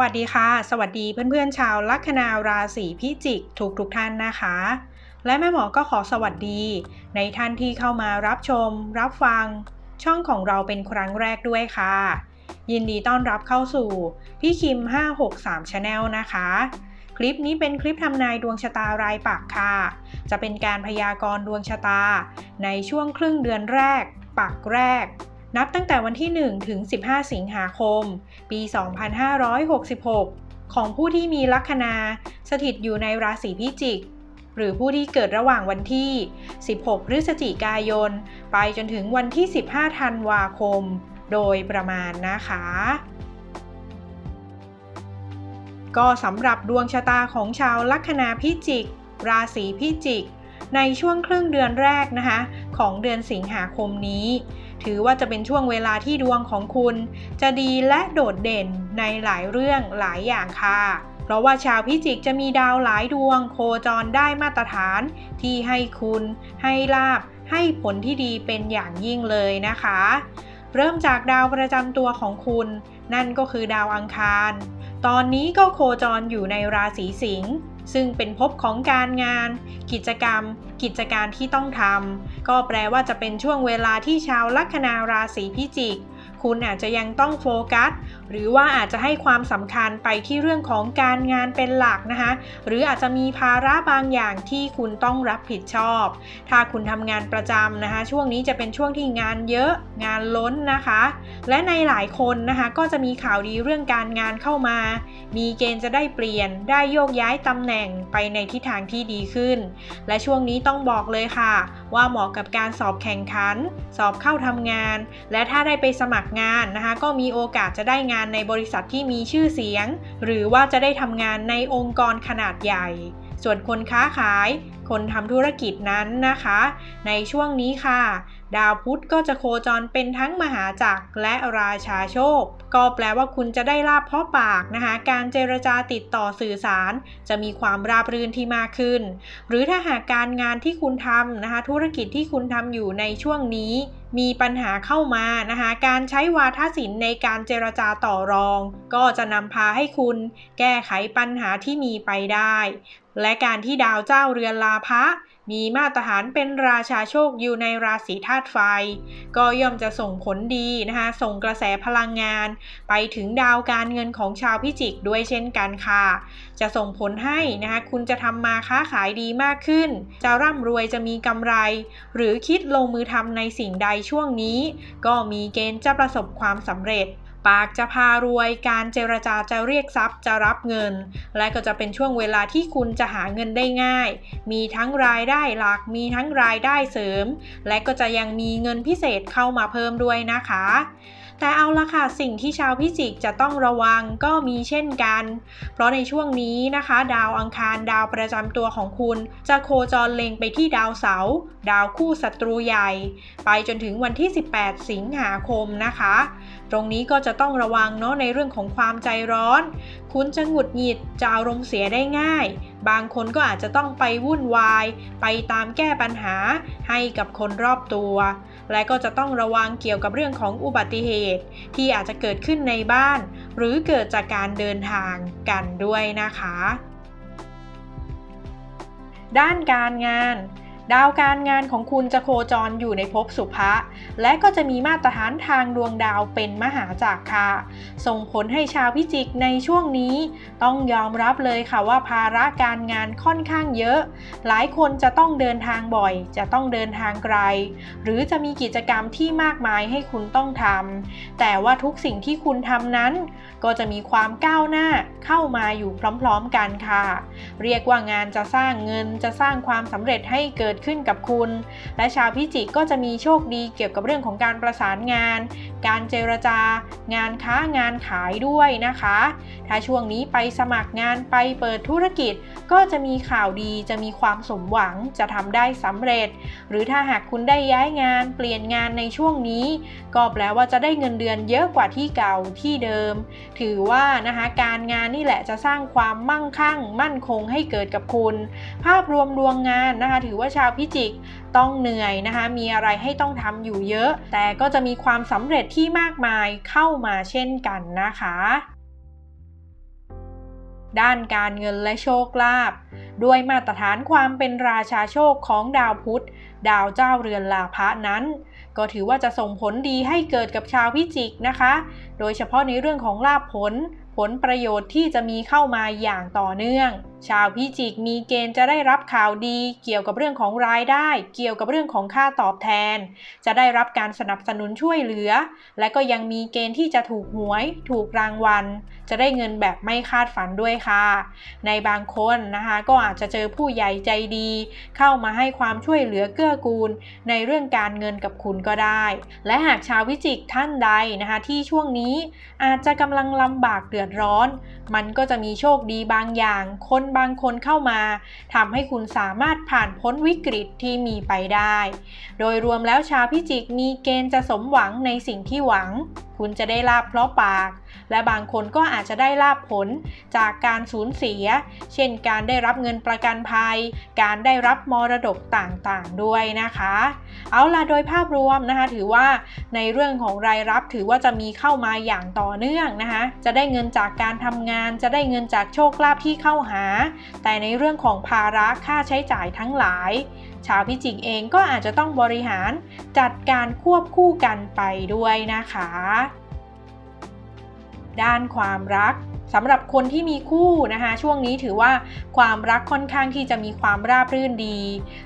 วัสดีค่ะ สวัสดีเพื่อนๆชาวลัคนาราศีพิจิกทุกทุกท่านนะคะ และแม่หมอก็ขอสวัสดี ในท่านที่เข้ามารับชม รับฟัง ช่องของเราเป็นครั้งแรกด้วยค่ะ ยินดีต้อนรับเข้าสู่ พี่คิม 563 Channel นะคะ คลิปนี้เป็นคลิปทำนายดวงชะตารายปักค่ะ จะเป็นการพยากรณ์ดวงชะตา ในช่วงครึ่งเดือนแรก ปักแรก นับตั้งแต่วันที่ 1 ถึง 15 สิงหาคม ปี 2566 ของผู้ที่มีลัคนาสถิตอยู่ในราศีพิจิก หรือผู้ที่เกิดระหว่างวันที่ 16 พฤศจิกายน ไปจนถึงวันที่ 15 ธันวาคม โดยประมาณนะคะ ก็สำหรับดวงชะตาของชาวลัคนาพิจิก ราศีพิจิก ในช่วงครึ่งเดือนแรกนะคะ ของเดือนสิงหาคมนี้ ถือว่าจะเป็นช่วงเวลาที่ดวงของคุณ จะดีและโดดเด่นในหลายเรื่องหลายอย่างค่ะ เพราะว่าชาวพิจิกจะมีดาวหลายดวงโคจรได้มาตรฐาน ที่ให้คุณ ให้ลาบ ให้ผลที่ดีเป็นอย่างยิ่งเลยนะคะ เริ่มจากดาวประจำตัวของคุณ นั่นก็คือดาวอังคาร ตอนนี้ก็โคจรอยู่ในราศีสิงห์ ซึ่งเป็นภพของการงาน กิจกรรม กิจการที่ต้องทำก็แปลว่าจะเป็นช่วงเวลาที่ชาวลัคนาราศีพิจิก คุณอาจจะยังต้องโฟกัส หรือว่าอาจจะให้ความสำคัญไปที่เรื่องของการงานเป็นหลักนะคะ หรืออาจจะมีภาระบางอย่างที่คุณต้องรับผิดชอบ ถ้าคุณทำงานประจำนะคะ ช่วงนี้จะเป็นช่วงที่งานเยอะงานล้นนะคะ และในหลายคนนะคะก็จะมีข่าวดีเรื่องการงานเข้ามา มีเกณฑ์จะได้เปลี่ยน ได้โยกย้ายตำแหน่งไปในทิศทางที่ดีขึ้น และช่วงนี้ต้องบอกเลยค่ะ ว่าเหมาะกับการสอบแข่งขัน สอบเข้าทำงาน และถ้าได้ไปสมัครงานนะคะก็มีโอกาสจะได้งานในบริษัทที่มีชื่อเสียง หรือว่าจะได้ทำงานในองค์กรขนาดใหญ่ ส่วนคนค้าขาย คนทำธุรกิจนั้นนะคะ ในช่วงนี้ค่ะ ดาวพุธก็จะโคจรเป็นทั้งมหาจักรและราชาโชค ก็แปลว่าคุณจะได้ลาบเพราะปากนะคะ การเจรจาติดต่อสื่อสาร จะมีความราบรื่นที่มากขึ้น หรือถ้าหากการงานที่คุณทำนะคะ ธุรกิจที่คุณทำอยู่ในช่วงนี้มีปัญหาเข้ามานะคะ การใช้วาทศิลป์ในการเจรจาต่อรอง ก็จะนำพาให้คุณแก้ไขปัญหาที่มีไปได้ และการที่ดาวเจ้าเรือนลาภะมีมาตรฐานเป็นราชาโชคอยู่ในราศีธาตุไฟ ก็ย่อมจะส่งผลดีนะคะส่งกระแสพลังงาน ไปถึงดาวการเงินของชาวพิจิกด้วยเช่นกันค่ะ จะส่งผลให้นะคะคุณจะทำมาค้าขายดีมากขึ้น จะร่ำรวยจะมีกำไร หรือคิดลงมือทำในสิ่งใดช่วงนี้ ก็มีเกณฑ์จะประสบความสำเร็จ ปากจะพารวย การเจรจาจะเรียกทรัพย์จะรับเงิน และก็จะเป็นช่วงเวลาที่คุณจะหาเงินได้ง่าย มีทั้งรายได้หลัก มีทั้งรายได้เสริม และก็จะยังมีเงินพิเศษเข้ามาเพิ่มด้วยนะคะแต่เอาละค่ะสิ่งที่ชาวพิจิกจะต้องระวังก็มีเช่นกัน เพราะในช่วงนี้นะคะ ดาวอังคารดาวประจำตัวของคุณ จะโคจรเล็งไปที่ดาวเสาร์ดาวคู่ศัตรูใหญ่ ไปจนถึงวันที่ 18 สิงหาคมนะคะ ตรงนี้ก็จะจะต้องระวังเนาะในเรื่องของความใจร้อน คุณจะหงุดหงิดจะอารมณ์เสียได้ง่าย บางคนก็อาจจะต้องไปวุ่นวาย ไปตามแก้ปัญหาให้กับคนรอบตัว และก็จะต้องระวังเกี่ยวกับเรื่องของอุบัติเหตุ ที่อาจจะเกิดขึ้นในบ้าน หรือเกิดจากการเดินทางกันด้วยนะคะ ด้านการงาน ดาวการงานของคุณจะโคจรอยู่ในภพสุภะ และก็จะมีมาตรฐานทางดวงดาวเป็นมหาจักรค่ะ ส่งผลให้ชาวพิจิกในช่วงนี้ ต้องยอมรับเลยค่ะว่าภาระการงานค่อนข้างเยอะ หลายคนจะต้องเดินทางบ่อย จะต้องเดินทางไกล หรือจะมีกิจกรรมที่มากมายให้คุณต้องทำ แต่ว่าทุกสิ่งที่คุณทำนั้น ก็จะมีความก้าวหน้าเข้ามาอยู่พร้อมๆกันค่ะ เรียกว่างานจะสร้างเงินจะสร้างความสำเร็จให้เกิดขึ้นกับคุณ และชาวพิจิกก็จะมีโชคดีเกี่ยวกับเรื่องของการประสานงาน การเจรจา งานค้างานขายด้วยนะคะ ถ้าช่วงนี้ไปสมัครงานไปเปิดธุรกิจ ก็จะมีข่าวดีจะมีความสมหวังจะทำได้สำเร็จ หรือถ้าหากคุณได้ย้ายงานเปลี่ยนงานในช่วงนี้ ก็แปลว่าจะได้เงินเดือนเยอะกว่าที่เก่าที่เดิม ถือว่านะคะการงานนี่แหละจะสร้างความมั่งคั่ง มั่นคงให้เกิดกับคุณ ภาพรวมดวงงานนะคะ ถือว่าชาวพิจิก ต้องเหนื่อยนะคะ มีอะไรให้ต้องทำอยู่เยอะ แต่ก็จะมีความสำเร็จที่มากมายเข้ามาเช่นกันนะคะ ด้านการเงินและโชคลาภด้วยมาตรฐานความเป็นราชาโชคของดาวพุธ ดาวเจ้าเรือนลาภะนั้น ก็ถือว่าจะส่งผลดีให้เกิดกับชาวพิจิกนะคะ โดยเฉพาะในเรื่องของลาภผลผลประโยชน์ที่จะมีเข้ามาอย่างต่อเนื่อง ชาวพิจิกมีเกณฑ์จะได้รับข่าวดี เกี่ยวกับเรื่องของรายได้ เกี่ยวกับเรื่องของค่าตอบแทน จะได้รับการสนับสนุนช่วยเหลือ และก็ยังมีเกณฑ์ที่จะถูกหวย ถูกรางวัล จะได้เงินแบบไม่คาดฝันด้วยค่ะ ในบางคนนะคะก็อาจจะเจอผู้ใหญ่ใจดี เข้ามาให้ความช่วยเหลือเกื้อกูล ในเรื่องการเงินกับคุณก็ได้ และหากชาววิจิกท่านใดนะคะที่ช่วงนี้อาจจะกำลังลำบากเดือดร้อน มันก็จะมีโชคดีบางอย่าง คนบางคนเข้ามาทำให้คุณสามารถผ่านพ้นวิกฤตที่มีไปได้ โดยรวมแล้วชาวพิจิกมีเกณฑ์จะสมหวังในสิ่งที่หวัง คุณจะได้ลาบเพราะปาก และบางคนก็อาจจะได้ลาบผลจากการสูญเสีย เช่นการได้รับเงินประกันภัย การได้รับมรดกต่างๆด้วยนะคะ เอาล่ะโดยภาพรวมนะคะ ถือว่าในเรื่องของรายรับถือว่าจะมีเข้ามาอย่างต่อเนื่องนะคะ จะได้เงินจากการทำงาน จะได้เงินจากโชคลาภที่เข้าหา แต่ในเรื่องของภาระค่าใช้จ่ายทั้งหลาย ชาวพิจิกเองก็อาจจะต้องบริหารจัดการควบคู่กันไปด้วยนะคะ ด้านความรักสำหรับคนที่มีคู่นะคะ ช่วงนี้ถือว่าความรักค่อนข้างที่จะมีความราบรื่นดี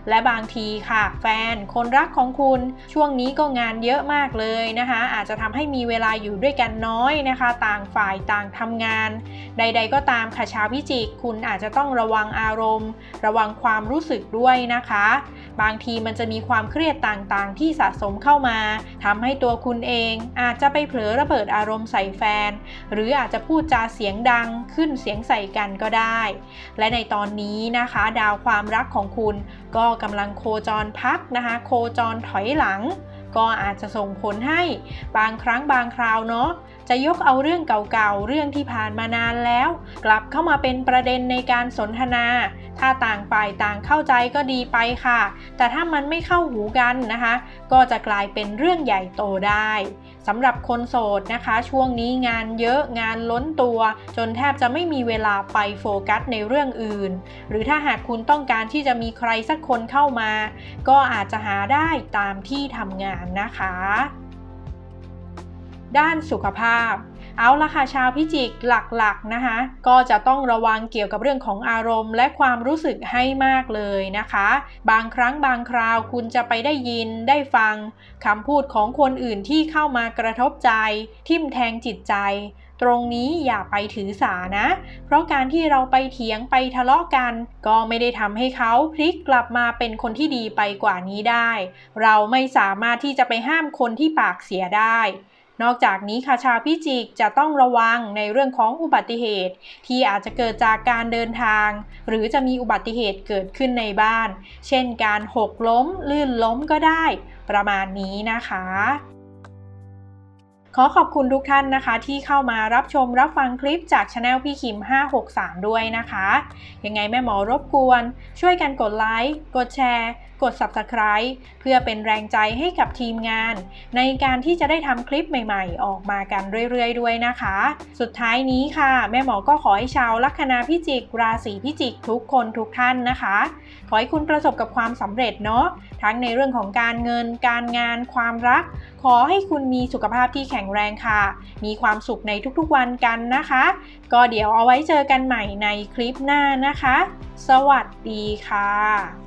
และบางทีค่ะ แฟนคนรักของคุณช่วงนี้ก็งานเยอะมากเลยนะคะ อาจจะทำให้มีเวลาอยู่ด้วยกันน้อยนะคะ ต่างฝ่ายต่างทำงาน ใด ๆ ก็ตามค่ะชาวพิจิก คุณอาจจะต้องระวังอารมณ์ ระวังความรู้สึกด้วยนะคะ บางทีมันจะมีความเครียดต่างๆ ที่สะสมเข้ามาทำให้ตัวคุณเอง อาจจะไปเผลอระเบิดอารมณ์ใส่แฟน หรืออาจจะพูดจาเสียสียงดังขึ้นเสียงใส่กันก็ได้ และในตอนนี้นะคะ ดาวความรักของคุณ ก็กำลังโคจรพักนะคะ โคจรถอยหลัง ก็อาจจะส่งผลให้บางครั้งบางคราวเนาะจะยกเอาเรื่องเก่าๆ เรื่องที่ผ่านมานานแล้ว กลับเข้ามาเป็นประเด็นในการสนทนา ถ้าต่างฝ่ายต่างเข้าใจก็ดีไปค่ะ แต่ถ้ามันไม่เข้าหูกันนะคะ ก็จะกลายเป็นเรื่องใหญ่โตได้สำหรับคนโสดนะคะ ช่วงนี้งานเยอะงานล้นตัว จนแทบจะไม่มีเวลาไปโฟกัสในเรื่องอื่น หรือถ้าหากคุณต้องการที่จะมีใครสักคนเข้ามา ก็อาจจะหาได้ตามที่ทำงานนะคะ ด้านสุขภาพ เอาละค่ะชาวพิจิกหลักๆนะคะ ก็จะต้องระวังเกี่ยวกับเรื่องของอารมณ์ และความรู้สึกให้มากเลยนะคะ บางครั้งบางคราวคุณจะไปได้ยินได้ฟังคำพูดของคนอื่นที่เข้ามากระทบใจ ทิ่มแทงจิตใจ ตรงนี้อย่าไปถือสานะ เพราะการที่เราไปเถียงไปทะเลาะกัน ก็ไม่ได้ทำให้เขาพลิกกลับมาเป็นคนที่ดีไปกว่านี้ได้ เราไม่สามารถที่จะไปห้ามคนที่ปากเสียได้ นอกจากนี้ค่ะชาวพิจิกจะต้องระวังในเรื่องของอุบัติเหตุ ที่อาจจะเกิดจากการเดินทาง หรือจะมีอุบัติเหตุเกิดขึ้นในบ้าน เช่นการหกล้ม ลื่นล้มก็ได้ ประมาณนี้นะคะขอขอบคุณทุกท่านนะคะ ที่เข้ามารับชมรับฟังคลิปจากช anel พี่คิม 563 ด้วยนะคะ ยังไงแม่หมอรบกวน ช่วยกันกดไลค์ กดแชร์ กด Subscribe เพื่อเป็นแรงใจให้กับทีมงาน ในการที่จะได้ทำคลิปใหม่ๆ ออกมากันเรื่อยๆ ด้วยนะคะ สุดท้ายนี้ค่ะ แม่หมอก็ขอให้ชาวลัคนาพิจิก ราศีพิจิกทุกคนทุกท่านนะคะ ขอให้คุณประสบกับความสำเร็จเนาะทั้งในเรื่องของการเงิน การงาน ความรัก ขอให้คุณมีสุขภาพที่แข็งแรงค่ะ มีความสุขในทุกๆวันกันนะคะ ก็เดี๋ยวเอาไว้เจอกันใหม่ในคลิปหน้านะคะ สวัสดีค่ะ